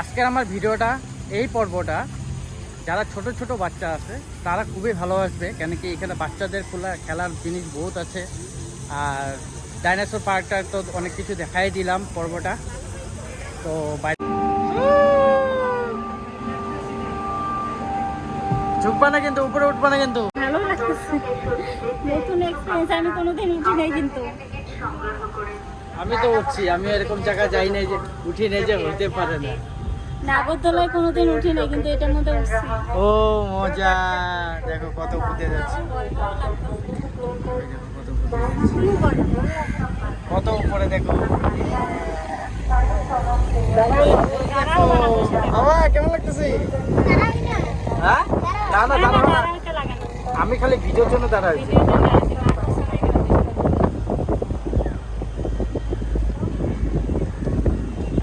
আজকের আমার ভিডিওটা এই পর্বটা যারা ছোট ছোট বাচ্চা আছে তারা খুবই ভালোবাসবে কেন কি এখানে বাচ্চাদের খোলা খেলার জিনিস বহুত আছে। আর ডাইনোসর পার্কটা তো অনেক কিছু দেখাই দিলাম পর্বটা। তো ঝুঁকবা না কিন্তু উপরে উঠবা না কিন্তু। ভালো লাগতেছে। নতুন এক্সপিরিয়েন্স আমি কোনোদিন উঠি নাই কিন্তু। আমি তো উঠছি আমি এরকম জায়গা যাই নাই যে উঠি নাই যে হতে পারে না। নাগরদোলায় কোনোদিন উঠি নাই কিন্তু এটার মধ্যে ও, মজা। দেখো কত উঠে যাচ্ছে। কত উপরে দেখো। কেমন লাগতেছে? হ্যাঁ? না না, দাঁড়াও আমি খালি ভিডিওর জন্য দাঁড়াই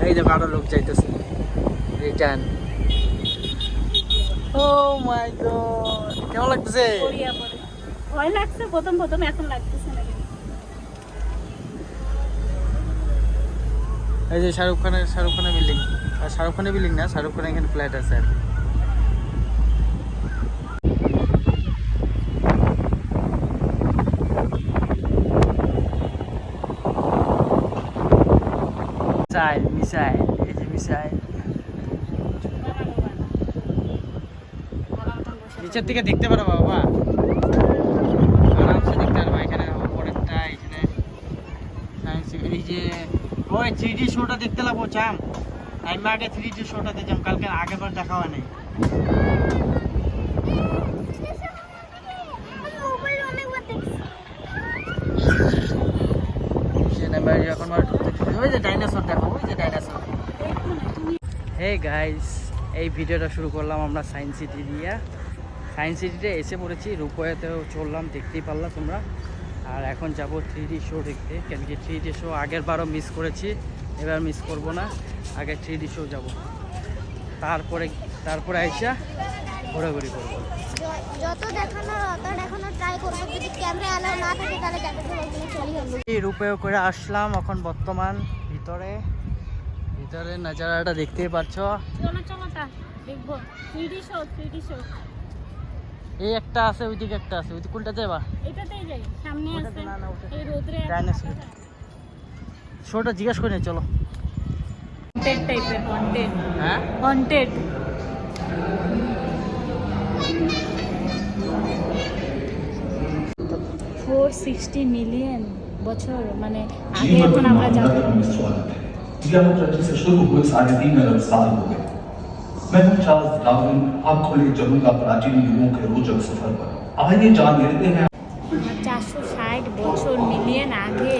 এই দেখো আরও লোক যাইতেছে। রিটার্ন ও মাই গড কেমন লাগতেছে? ভয় লাগছে প্রথম প্রথম এখন লাগতেছে না এই যে শাহরুখ খানের শাহরুখ খানের বিল্ডিং আর শাহরুখ খানের বিল্ডিং না শাহরুখ খানের এখানে ফ্ল্যাট আছে আর। মিসাইল মিসাইল এই যে মিসাইল। নিচের দিকে দেখতে পারো বাবা আরামসে দেখতে পারবা এখানে উপরেরটা এখানে সায়েন্স এই যে ওই থ্রি ডি শোটা দেখতে লাগবো চাম আমি আগে থ্রি ডি শোটা দেখলাম কালকে আগেরবার দেখা হয় নাই। এখন ওই যে ডাইনোসর দেখো ওই যে ডাইনোসর হে গাইস এই ভিডিওটা শুরু করলাম আমরা সায়েন্স সিটি দিয়ে। সায়েন্স সিটিতে এসে পড়েছি রূপয়াতেও চললাম দেখতেই পারলাম তোমরা। আর এখন যাব থ্রি ডি শো দেখতে কেন কি থ্রি ডি শো আগের বারও মিস করেছি এবার মিস করব না আগে থ্রি ডি শো যাব। তারপরে তারপরে আইসা ঘোরাঘুরি করব। যত দেখানোর অত দেখানোর ট্রাই করব যদি ক্যামেরা অ্যালাউ না থাকে তাহলে চলে এই রূপেও করে আসলাম এখন বর্তমান ভিতরে। ভিতরে নাজারাটা দেখতেই পাচ্ছ। চলো চলো তা দেখব। Three D show three D show. এই একটা আছে ওইদিকে একটা আছে। ওইদিকে কোনটা যাবা এটাতেই যাই সামনে আছে। এই রোদরে ডাইনে শোটা জিজ্ঞেস করে চলো। হন্টেড টাইপের হন্টেড হ্যাঁ? হন্টেড ফোর সিক্সটি মিলিয়ন বছর মানে আগে এখন আমরা যাব में स्वागत है यह से शुरू हुए साढ़े तीन अरब साल हो गए मैं हूं चार्ल्स डार्विन आपको ले चलूंगा प्राचीन युगों के रोचक सफर पर आइए जान लेते हैं চারশো ষাট বছর মিলিয়ন আগে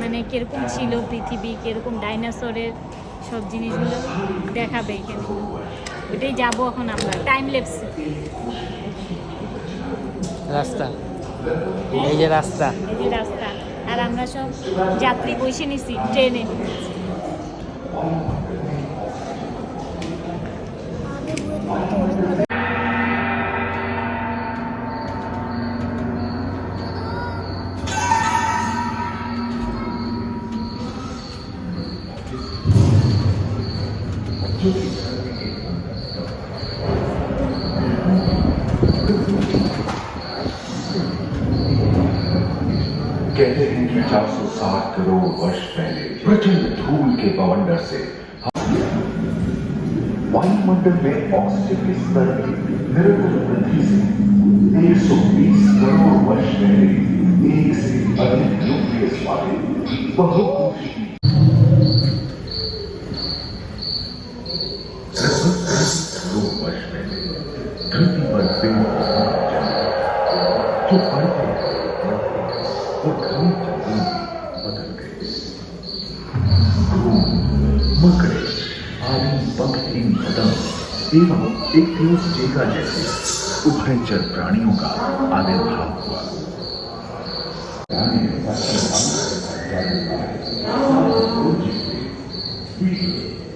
মানে কিরকম ছিল পৃথিবী কিরকম ডাইনোসরের সব জিনিসগুলো দেখাবে এখানে ওইটাই যাবো এখন আমরা টাইম লেপসে রাস্তা এই যে রাস্তা এই যে রাস্তা আর আমরা সব যাত্রী বসে নিছি ট্রেনে कहते हैं कि 460 करोड़ वर्ष पहले प्रचंड धूल के बवंडर से वायुमंडल में ऑक्सीजन के स्तर में निरंतर वृद्धि से 120 करोड़ वर्ष पहले एक से अधिक न्यूक्लियस वाले बहुकोषीय पूरी बदल गई मकड़े आदि पक्षी मदम एवं एक तेज चेका जैसे उभयचर प्राणियों का आविर्भाव हुआ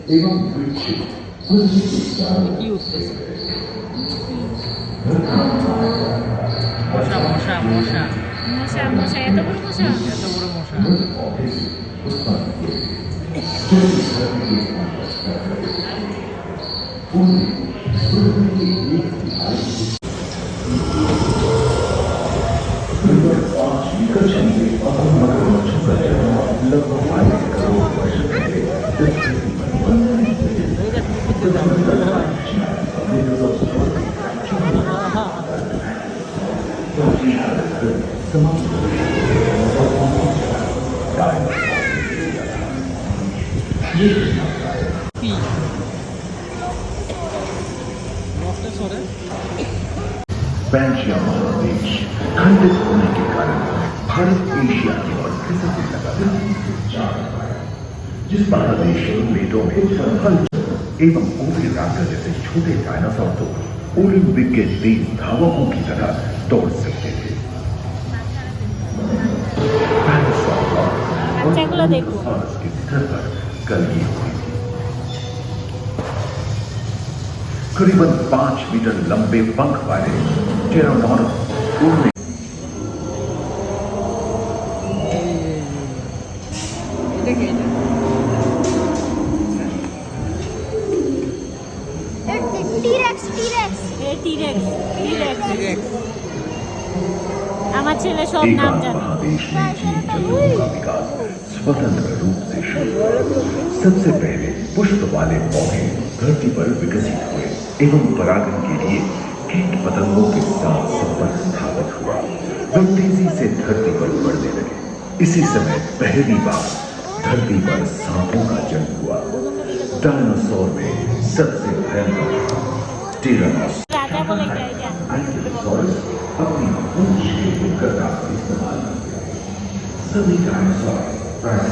एवं मोशा मोशा मोशा মশা মশা মশা মশা মশা এত বড় মশা এত বড় মশা हाँ, पेंशन देश खंडित होने के कारण भारत एशिया की ओर कृतज्ञ लगातार जिस बांग्लादेश बेटों में फल एवं ओली राजा जैसे छोटे डायनासोर तो ओलंपिक के तीन धावकों की तरह तोड़ सकते थे डायनासोर के स्तर पर कल ये हुआ करीबन पांच मीटर लंबे पंख वाले टेरोनॉरस उड़ने এটা কি এটা? টিরেক্স টিরেক্স এই টিরেক্স টিরেক্স T-Rex। আমার ছেলে সব एक নাম आध জানে महादेश में जीव जंतुओं का विकास स्वतंत्र रूप से शुरू हुआ सबसे पहले पुष्प वाले पौधे धरती पर विकसित हुए एवं परागण के लिए कीट पतंगों के साथ संपर्क स्थापित हुआ वे तेज़ी से धरती पर बढ़ने लगे। इसी समय पहली बार धरती पर सांपों का जन्म हुआ। डायनासोर में सबसे भयंकर टेरानोस। अपनी इस्तेमाल सभी डायनासोर प्रायः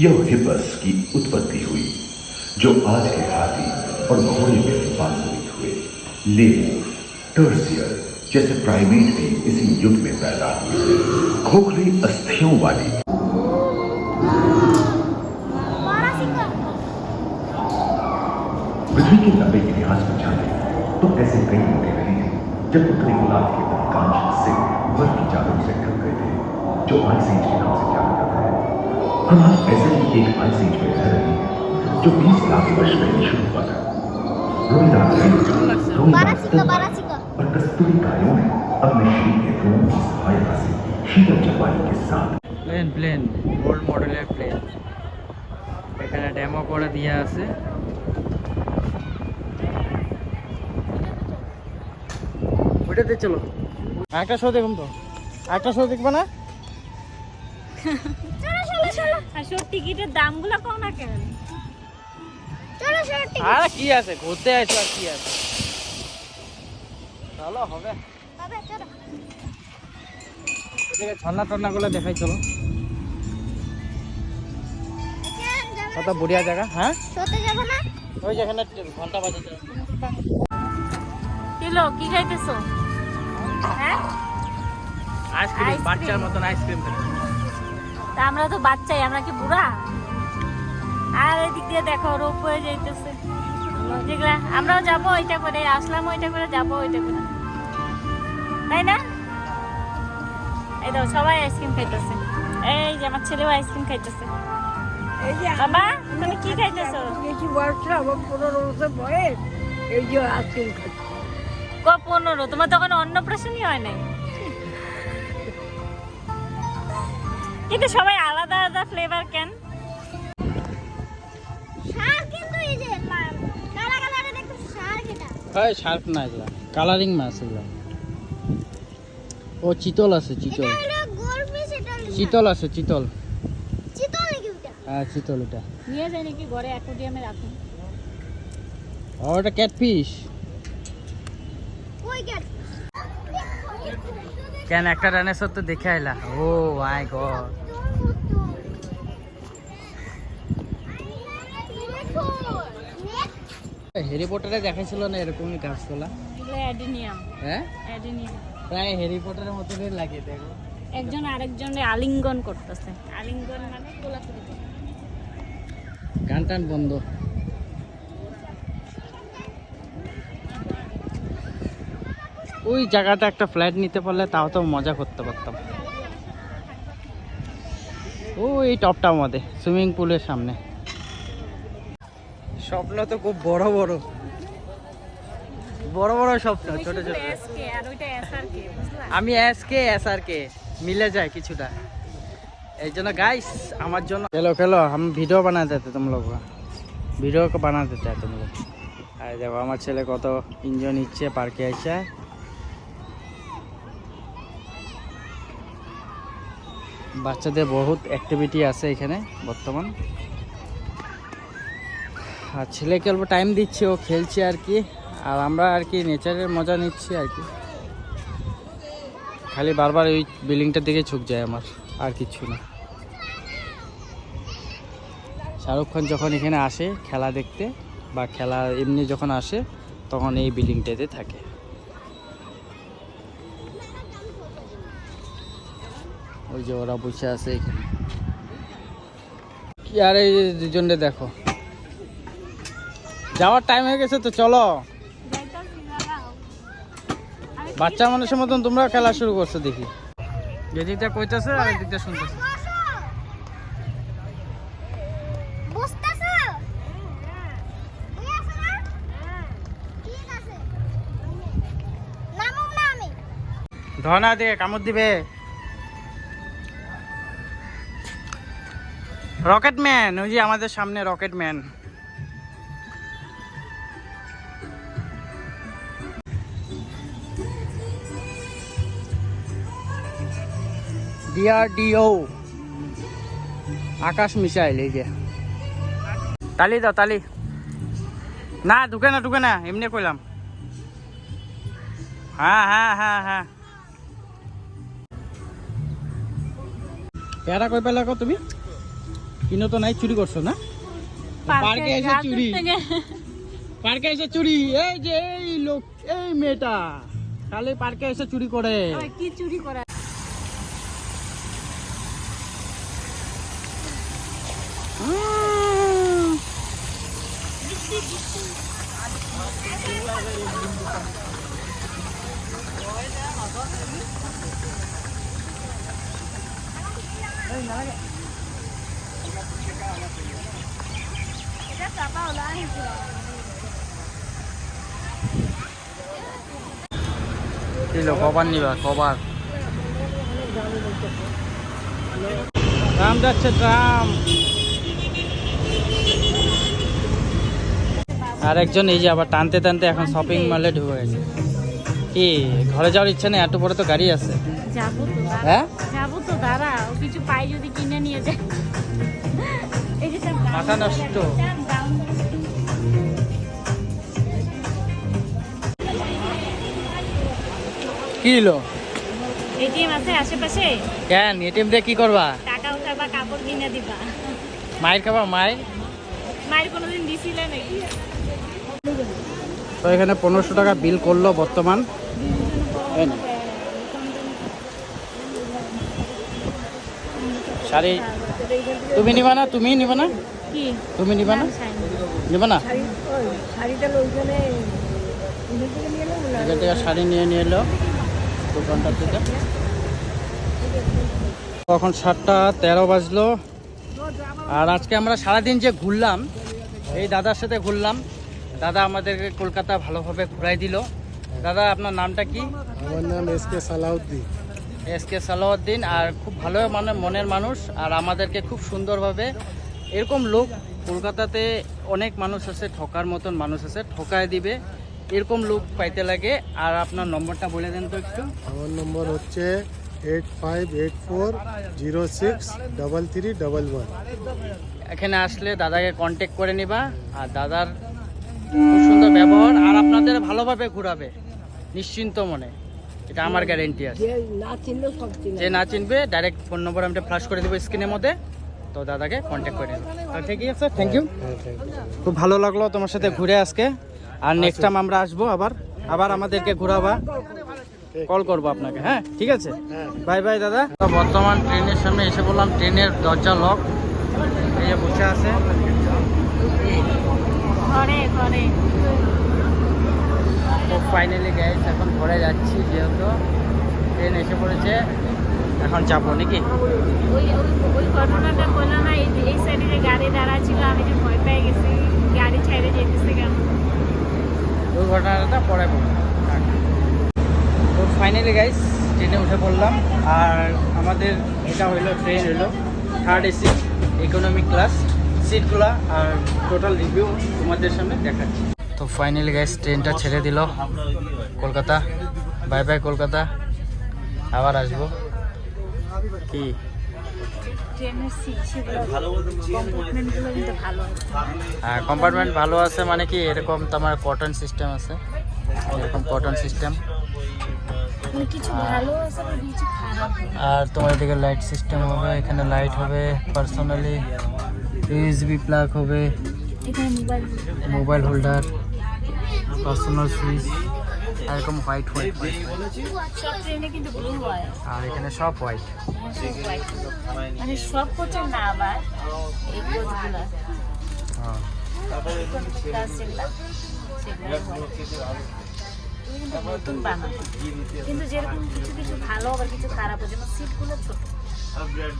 यूहिपस की उत्पत्ति हुई, जो आज के हाथी और घोड़े में रूपांतरित हुए। लेमूर टर्सियर जैसे प्राइमेट भी इसी युग में पैदा हुए खोखली अस्थियों वाली। पृथ्वी के लंबे इतिहास में जाने तो ऐसे कई मौके रहे हैं जब उत्तरी गुलाब के अधिकांश से बर्फ़ की चादरों से ढक गए थे, जो आइस एज के नाम से हम आज ऐसे ही एक आइस एज में रह रहे हैं जो 20 लाख वर्ष पहले शुरू हुआ था रोहिदास रोहिदास পরাশিকা পরাশিকা और कस्तूरी कार्यों ने अपने शरीर के रोमों की सहायता से शीतल जलवायु के साथ প্লেন প্লেন ওল্ড মডেলের প্লেন এখানে ডেমো করে দিয়ে আছে ওইটাতে চলো একটা শো দেখুন তো একটা শো দেখবো না চলো। চলো চলো আর টিকিটের দামগুলো কম না কেন? চলো আর কি আছে? ঘুরতে আসো আর কি আছে? চলো হবে। তবে চলো। এদিকে ঝর্ণা টর্নাগুলো দেখাই চলো। কত বড়িয়া জায়গা হ্যাঁ? শোতে যাব না? ওই যেখানে ঘণ্টা বাজে কিলো কি খাইতেছো? হ্যাঁ? আইসক্রিম বাচ্চার মতন আইসক্রিম তা আমরা তো বাচ্চাই আমরা কি বুড়া? আর এদিক দিয়ে দেখো রোপ হয়ে যাইতেছে। যেগুলা আমরাও যাব ওইটা করে আসলাম ওইটা করে যাব ওইটা করে। তাই না? এই দাও সবাই আইসক্রিম খাইতেছে। এই যে আমার ছেলেও আইসক্রিম খাইতেছে। বাবা তুমি কি খাইতেছো? বেশি বয়স না আমার পনেরো বছর বয়স এই যে আইসক্রিম খাচ্ছি। ক পনেরো তোমার তখন অন্নপ্রাশনই হয় নাই। কিন্তু সবাই আলাদা আলাদা ফ্লেভার কেন? হয় শার্ক না এগুলা। কালারিং মাছ এগুলা। ও চিতল আছে চিতল। চিতল আছে চিতল। হ্যাঁ চিতল এটা। নিয়ে যায় নাকি ঘরে অ্যাকোডিয়ামে রাখুন। ও এটা ক্যাটফিশ কই গেট কেন একটা ডাইনোসর তো দেখে আইলা? ও মাই গড হ্যারি পটারে দেখাইছিল না এরকমই গাছতলা? অ্যাডেনিয়াম। হ্যাঁ? অ্যাডেনিয়াম। প্রায় হ্যারি পটারের মতনই লাগে দেখো। একজন আরেকজনের আলিঙ্গন করতেছে। আলিঙ্গন মানে কোলাকুলি। গান টান বন্ধ। ওই জায়গাটা একটা ফ্ল্যাট নিতে পারলে তাও তো মজা করতে পারতাম ও এই টপটা আমাদের সুইমিং পুলের সামনে স্বপ্ন তো খুব বড় বড় বড় বড় স্বপ্ন তুমি ছোট শুধু ছোট SK আর ওইটা SRK, বুঝলা? আমি এস কে এস আর কে মিলে যায় কিছুটা এই জন্য गाइस আমার জন্য चलो चलो हम वीडियो बना देते तुम लोग का वीडियो को बना देते हैं तुम लोग আর দেখো আমার ছেলে কত এনজয় নিচ্ছে পার্কে এসে বাচ্চাদের বহুত অ্যাক্টিভিটি আছে এখানে বর্তমান। আর ছেলেকে অল্প টাইম দিচ্ছে, ও খেলছে আর কি। আর আমরা আর কি নেচারের মজা নিচ্ছি আর কি। খালি বারবার ওই বিল্ডিংটার দিকে ঝুঁক যায় আমার, আর কিছু না। শাহরুখ খান যখন এখানে আসে খেলা দেখতে, বা খেলা এমনি যখন আসে, তখন এই বিল্ডিংটাতে থাকে। ওই যে ওরা বসে আছে এখানে। কি আর এই দুজনকে দেখো? যাওয়ার টাইম হয়ে গেছে তো চলো। বাচ্চা মানুষের মতন তোমরা খেলা শুরু করছ দেখি। যেদিকটা কইতেছে আর এদিকটা শুনতেছে। ধনা দিয়ে কামড় দিবে। রকেট ম্যান ওই যে আমাদের সামনে rocket man DRDO Akash missile, এই যে। তালি দাও, তালি। না, ঢুকে না ঢুকে না, এমনি কইলাম। হ্যাঁ হ্যাঁ হ্যাঁ হ্যাঁ। পেয়ারা কই পেলা তুমি? কিনো তো নাই চুরি করছ না? পার্কে এসে চুরি। পার্কে এসে চুরি। এই যে এই লোক এই মেয়েটা খালি পার্কে এসে চুরি করে। কি চুরি করা? উম। দিল কবার নিবা কবার। ট্রাম যাচ্ছে ট্রাম। আর একজন এই যে আবার টানতে টানতে এখন শপিং মলে ঢুকে গেছে। কি ঘরে যাওয়ার ইচ্ছা নেই? এত পরে তো গাড়ি আছে। যাব তো দাঁড়া। হ্যাঁ? যাব তো কিছু পাই যদি কিনে নিয়ে যায়। মাথা নষ্ট। কি দিলো এটিএম আছে আশেপাশে? কেন? এটিএম দিয়ে কি করবা? টাকা উঠাবা কাপড় কিনে দিবা। মায়ের খাবা? মায়ের? মায়ের কোনোদিন দিছিলে নাকি? তো এখানে পনেরোশো টাকা বিল করল বর্তমান। শাড়ি। তুমি নিবা না তুমি নিবা না? কি? তুমি নিবা না? নিবা। না? এখান থেকে শাড়ি নিয়ে নিয়ে এলো দোকানটার থেকে। তখন সাতটা তেরো বাজলো। আর আজকে আমরা সারাদিন যে ঘুরলাম এই দাদার সাথে ঘুরলাম। দাদা আমাদেরকে কলকাতা ভালোভাবে ঘুরাই দিল। দাদা আপনার নামটা কি? আমার নাম S K Salauddin. S K Salauddin আর খুব ভালো মানে মনের মানুষ আর আমাদেরকে খুব সুন্দরভাবে এরকম লোক কলকাতাতে অনেক মানুষ আছে ঠকার মতন মানুষ আছে ঠকায় দিবে। এরকম লোক পাইতে লাগে। আর আপনার নম্বরটা বলে দেন তো একটু। আমার নম্বর হচ্ছে eight five eight four zero six double three double one. এখানে আসলে দাদাকে কন্ট্যাক্ট করে নিবা। আর দাদার খুব সুন্দর ব্যবহার। আর আপনাদের ভালোভাবে ঘুরাবে। নিশ্চিন্ত মনে। এটা আমার গ্যারেন্টি আছে। যে না চিনলেও সব চিনে। যে না চিনবে ডাইরেক্ট ফোন নম্বর আমি ফ্লাশ করে দেবো স্ক্রিনের মধ্যে। তো দাদাকে কন্ট্যাক্ট করে তো ঠিক আছে থ্যাংক ইউ খুব ভালো লাগল তোমার সাথে ঘুরে আজকে। আর নেক্সট টাইম আমরা আসব আবার। আবার আমাদেরকে ঘোরাবা। কল করব আপনাকে হ্যাঁ? ঠিক আছে? হ্যাঁ। বাই বাই দাদা। তো বর্তমান ট্রেনের সামনে এসে বললাম ট্রেনের দরজা লক এই যে বসে আছে। তো ফাইনালি গ্যাস এখন ঘরে যাচ্ছি যেহেতু। ট্রেন এসে পড়েছে। এখন যাব নাকি? ওই ওই- ঘটনাটা না এই সাইডে যে গাড়ি দাঁড়া ছিল আমি যে ভয় পেয়ে গেছি গাড়ি ছেড়ে যেতেছে কেন? ওই ঘটনাটা পরে বলব। তো ফাইনালি গাইস ট্রেনে উঠে পড়লাম আর আমাদের এটা হইল ট্রেন হইল থার্ড এসি ইকোনমিক ক্লাস সিটগুলো আর টোটাল রিভিউ তোমাদের সামনে দেখাচ্ছি। তো ফাইনালি গাইস ট্রেনটা ছেড়ে দিল কলকাতা বাই বাই কলকাতা আবার আসব। কি? আছে। হ্যাঁ কম্পার্টমেন্ট ভালো আছে মানে কি? এরকম তোমার কটন সিস্টেম আছে। এরকম কটন সিস্টেম মানে কিছু ভালো আছে আবার কিছু খারাপ আর তোমার এদিকে লাইট সিস্টেম হবে এখানে লাইট হবে পার্সোনালি ইউএসবি প্লাগ হবে। Mobile mobile holder personal switch এরকম হোয়াইট হোয়াইট সব ট্রেনে কিন্তু ব্লু হয়। আর এখানে সব হোয়াইট মানে সব কোচের না আবার এই কোচগুলো তুমি কিন্তু যেরকম কিছু কিছু ভালো আবার কিছু খারাপ যেমন সিটগুলো ছোট।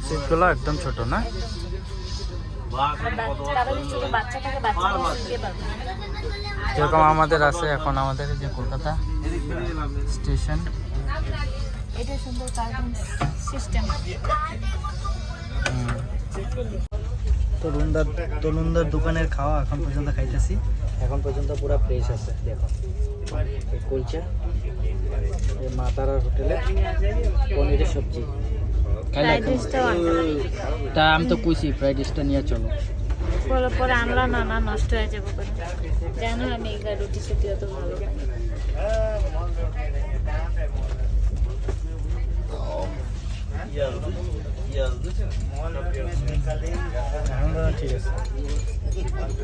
সিটগুলো একদম ছোট না? যেরকম আমাদের আছে এখন আমাদের যে কলকাতা স্টেশন। এটা সুন্দর কার্টুন সিস্টেম। তরুণদার তরুণদার দোকানের খাওয়া এখন পর্যন্ত খাইতেছি। এখন পর্যন্ত পুরো ফ্রেশ আছে দেখো। কুলচা এই মা তারার হোটেলে পনিরের সবজি। তা আমি তো কইছি ফ্রাইড রাইসটা নিয়ে চলো। বলো পরে আনলা না না নষ্ট আমি এই রুটি সুটি ঠিক আছে।